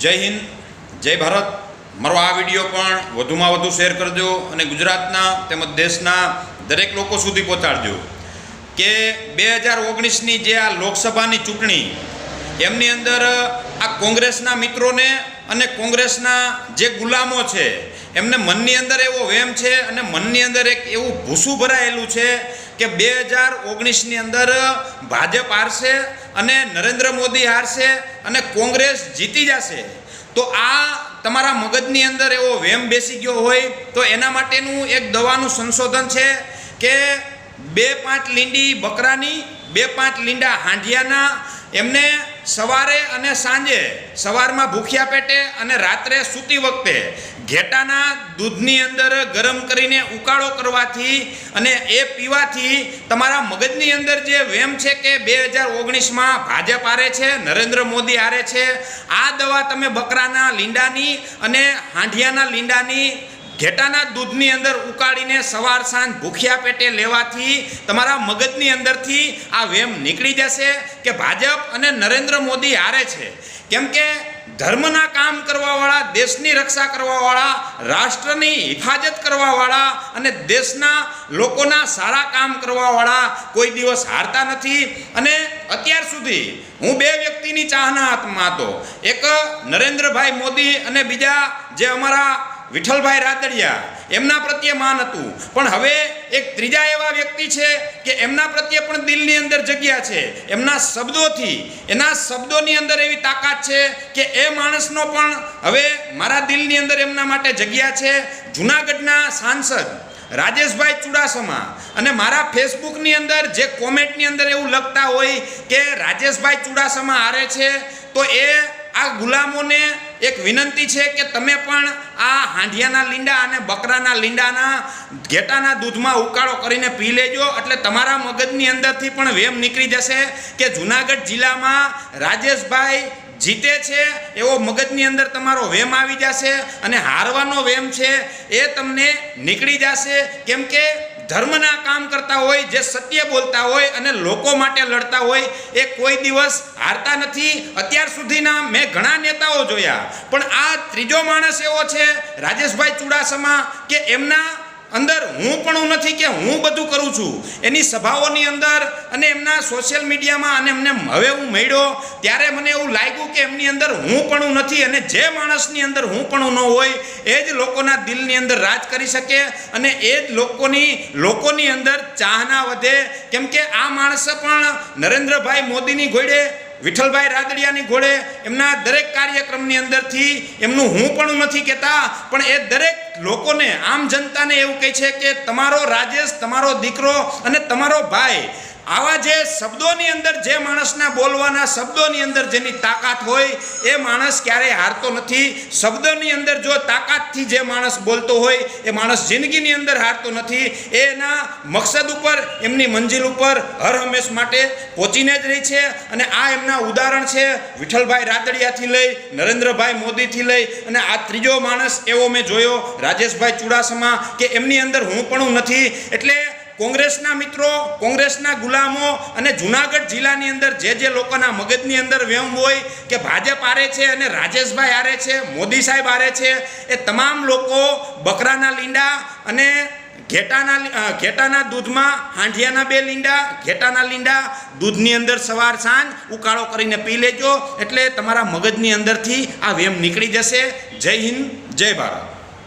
જય હિન્દ, જય ભારત. મારો આ વીડિયો પણ વધુમાં વધુ શેર કરજો અને ગુજરાતના તેમજ દેશના દરેક લોકો સુધી પહોંચાડજો. કે બે હજાર ઓગણીસની જે આ લોકસભાની ચૂંટણી, એમની અંદર આ કોંગ્રેસના મિત્રોને અને કોંગ્રેસના જે ગુલામો છે, એમને મનની અંદર એવો વેમ છે અને મનની અંદર એક એવું ભૂસું ભરાયેલું છે કે બે હજાર ઓગણીસની અંદર ભાજપ હારશે અને નરેન્દ્ર મોદી હારશે અને કોંગ્રેસ જીતી જશે, તો આ તમારા મગજની અંદર એવો વેમ બેસી ગયો હોય, તો એના માટેનું એક દવાનું સંશોધન છે કે બે પાંચ લીંડી બકરાની, બે પાંચ લીંડા હાંડિયાના એમને સવારે અને સાંજે સવારમાં ભૂખ્યા પેટે અને રાત્રે સૂતી વખતે ઘેટાના દૂધની અંદર ગરમ કરીને ઉકાળો કરવાથી અને એ પીવાથી તમારા મગજની અંદર જે વેમ છે કે બે હજાર ઓગણીસમાં ભાજપ હારે છે, નરેન્દ્ર મોદી હારે છે, આ દવા તમે બકરાના લીંડાની અને હાંડિયાના લીંડાની ઘેટાના દૂધની અંદર ઉકાળીને સવાર સાંજ ભૂખ્યા પેટે લેવાથી તમારા મગજની અંદરથી આ વેમ નીકળી જશે કે ભાજપ અને નરેન્દ્ર મોદી હારે છે. કેમ કે ધર્મના કામ કરવાવાળા, દેશની રક્ષા કરવાવાળા, રાષ્ટ્રની હિફાજત કરવાવાળા અને દેશના લોકોના સારા કામ કરવાવાળા કોઈ દિવસ હારતા નથી. અને અત્યાર સુધી હું બે વ્યક્તિની ચાહના હાથમાં હતો. એક નરેન્દ્રભાઈ મોદી અને બીજા જે અમારા વિઠ્ઠલભાઈ રાદડિયા, એમના પ્રત્યે માન હતું. પણ હવે એક ત્રીજા એવા વ્યક્તિ છે કે એમના પ્રત્યે પણ દિલની અંદર જગ્યા છે. એમના શબ્દોથી, એના શબ્દોની અંદર એવી તાકાત છે કે એ માણસનો પણ હવે મારા દિલની અંદર એમના માટે જગ્યા છે. જુનાગઢના સાંસદ રાજેશભાઈ ચુડાસમા અને મારા ફેસબુકની અંદર જે કોમેન્ટની અંદર એવું લખતા હોય કે રાજેશભાઈ ચુડાસમા હારે છે, તો એ આ ગુલામોને એક વિનંતી છે કે તમે પણ આ હાંડિયાના લીંડા અને બકરાના લીંડાના ઘેટાના દૂધમાં ઉકાળો કરીને પી લેજો. એટલે તમારા મગજની અંદરથી પણ વેમ નીકળી જશે કે જુનાગઢ જિલ્લામાં રાજેશભાઈ જીતે છે, એવો મગજની અંદર તમારો વેમ આવી જશે અને હારવાનો વેમ છે એ તમને નીકળી જશે. કેમ કે ધર્મના કામ કરતા હોય, જે સત્ય બોલતા હોય અને લોકો માટે લડતા હોય, એ કોઈ દિવસ હારતા નથી. અત્યાર સુધીના મેં ઘણા નેતાઓ જોયા, પણ આ ત્રીજો માણસ એવો છે, રાજેશભાઈ ચુડાસમા, કે એમના અંદર હું પણ નથી કે હું બધું કરું છું. એની સભાઓની અંદર અને એમના સોશિયલ મીડિયામાં અને એમને હવે હું મળ્યો, ત્યારે મને એવું લાગ્યું કે એમની અંદર હું પણ નથી અને જે માણસની અંદર હું પણ ન હોય એ જ લોકોના દિલની અંદર રાજ કરી શકે અને એ જ લોકોની લોકોની અંદર ચાહના વધે. કેમ કે આ માણસ પણ નરેન્દ્રભાઈ મોદીની ઘોડે, વિઠ્ઠલભાઈ રાદડિયાની ઘોડે, એમના દરેક કાર્યક્રમની અંદરથી એમનું હું પણ નથી કહેતા, પણ એ દરેક લોકોને, આમ જનતાને એવું કહે છે કે તમારો રાજેશ, તમારો દીકરો અને તમારો ભાઈ આવા જે શબ્દોની અંદર જે માણસના બોલવાના શબ્દોની અંદર જેની તાકાત હોય, એ માણસ ક્યારેય હારતો નથી. શબ્દોની અંદર જો તાકાતથી જે માણસ બોલતો હોય, એ માણસ જિંદગીની અંદર હારતો નથી. એ એના મકસદ ઉપર, એમની મંજિલ ઉપર હર હંમેશ માટે પહોંચીને જ રહી છે અને આ એમના ઉદાહરણ છે વિઠ્ઠલભાઈ રાતડિયાથી લઈ, નરેન્દ્રભાઈ મોદીથી લઈ અને આ ત્રીજો માણસ એવો મેં જોયો, રાજેશભાઈ ચુડાસમા, કે એમની અંદર હું પણ નથી. એટલે કોંગ્રેસના મિત્રો, કોંગ્રેસના ગુલામો અને જુનાગઢ જિલ્લાની અંદર જે જે લોકોના મગજની અંદર વ્યમ હોય કે ભાજપ આરે છે અને રાજેશભાઈ આરે છે, મોદી સાહેબ આરે છે, એ તમામ લોકો બકરાના લીંડા અને ઘેટાના ઘેટાના દૂધમાં હાંડિયાના બે લીંડા, ઘેટાના લીંડા દૂધની અંદર સવાર સાંજ ઉકાળો કરીને પી લેજો એટલે તમારા મગજની અંદરથી આ વેમ નીકળી જશે. જય હિન્દ, જય ભારત.